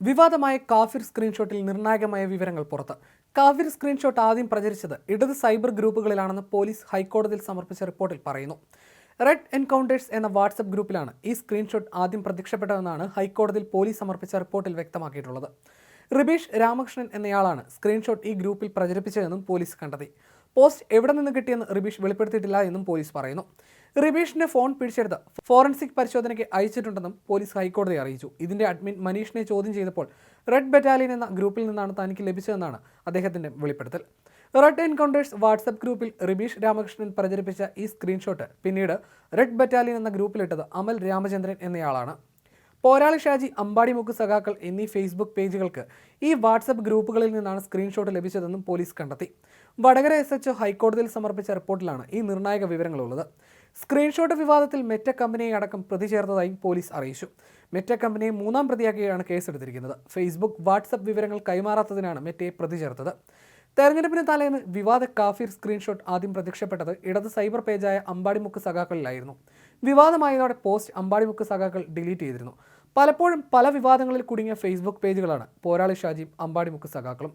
വിവാദമായ കാഫിർ സ്ക്രീൻഷോട്ടിൽ നിർണായകമായ വിവരങ്ങൾ പുറത്ത്. കാഫിർ സ്ക്രീൻഷോട്ട് ആദ്യം പ്രചരിച്ചത് ഇടത് സൈബർ ഗ്രൂപ്പുകളിലാണെന്ന് പോലീസ് ഹൈക്കോടതിയിൽ സമർപ്പിച്ച റിപ്പോർട്ടിൽ പറയുന്നു. റെഡ് എൻകൗണ്ടേഴ്സ് എന്ന വാട്സപ്പ് ഗ്രൂപ്പിലാണ് ഈ സ്ക്രീൻഷോട്ട് ആദ്യം പ്രത്യക്ഷപ്പെട്ടതെന്നാണ് ഹൈക്കോടതിയിൽ പോലീസ് സമർപ്പിച്ച റിപ്പോർട്ടിൽ വ്യക്തമാക്കിയിട്ടുള്ളത്. റിബീഷ് രാമകൃഷ്ണൻ എന്നയാളാണ് സ്ക്രീൻഷോട്ട് ഈ ഗ്രൂപ്പിൽ പ്രചരിപ്പിച്ചതെന്നും പോലീസ് കണ്ടെത്തി. പോസ്റ്റ് എവിടെ നിന്ന് കിട്ടിയെന്ന് റിബീഷ് വെളിപ്പെടുത്തിയിട്ടില്ല എന്നും പോലീസ് പറയുന്നു. റിബീഷിന്റെ ഫോൺ പിടിച്ചെടുത്ത് ഫോറൻസിക് പരിശോധനയ്ക്ക് അയച്ചിട്ടുണ്ടെന്നും പോലീസ് ഹൈക്കോടതിയെ അറിയിച്ചു. ഇതിന്റെ അഡ്മിൻ മനീഷിനെ ചോദ്യം ചെയ്തപ്പോൾ റെഡ് ബറ്റാലിയൻ എന്ന ഗ്രൂപ്പിൽ നിന്നാണ് തനിക്ക് ലഭിച്ചതെന്നാണ് അദ്ദേഹത്തിന്റെ വെളിപ്പെടുത്തൽ. റെഡ് എൻകൗണ്ടേഴ്സ് വാട്സപ്പ് ഗ്രൂപ്പിൽ റിബീഷ് രാമകൃഷ്ണൻ പ്രചരിപ്പിച്ച ഈ സ്ക്രീൻഷോട്ട് പിന്നീട് റെഡ് ബറ്റാലിയൻ എന്ന ഗ്രൂപ്പിലിട്ടത് അമൽ രാമചന്ദ്രൻ എന്നയാളാണ്. പോരാളി ഷാജി അമ്പാടിമുക്ക് സഖാക്കൾ എന്നീ ഫേസ്ബുക്ക് പേജുകൾക്ക് ഈ വാട്സപ്പ് ഗ്രൂപ്പുകളിൽ നിന്നാണ് സ്ക്രീൻഷോട്ട് ലഭിച്ചതെന്നും പോലീസ് കണ്ടെത്തി. വടകര എസ് എച്ച് ഹൈക്കോടതിയിൽ സമർപ്പിച്ച റിപ്പോർട്ടിലാണ് ഈ നിർണായക വിവരങ്ങളുള്ളത്. സ്ക്രീൻഷോട്ട് വിവാദത്തിൽ മെറ്റ കമ്പനിയെ അടക്കം പ്രതി ചേർന്നതായും പോലീസ് അറിയിച്ചു. മെറ്റ കമ്പനിയെ മൂന്നാം പ്രതിയാക്കിയാണ് കേസെടുത്തിരിക്കുന്നത്. ഫേസ്ബുക്ക് വാട്സപ്പ് വിവരങ്ങൾ കൈമാറാത്തതിനാണ് മെറ്റയെ പ്രതി ചേർത്തത്. തെരഞ്ഞെടുപ്പിന് തലേന്ന് വിവാദ കാഫിർ സ്ക്രീൻഷോട്ട് ആദ്യം പ്രത്യക്ഷപ്പെട്ടത് ഇടത് സൈബർ പേജായ അമ്പാടിമുക്ക് സഖാക്കളിലായിരുന്നു. വിവാദമായതോടെ പോസ്റ്റ് അമ്പാടിമുക്ക് സഖാക്കൾ ഡിലീറ്റ് ചെയ്തിരുന്നു. പലപ്പോഴും പല വിവാദങ്ങളിൽ കുടുങ്ങിയ ഫേസ്ബുക്ക് പേജുകളാണ് പോരാളി ഷാജിയും അമ്പാടിമുക്ക് സഖാക്കളും.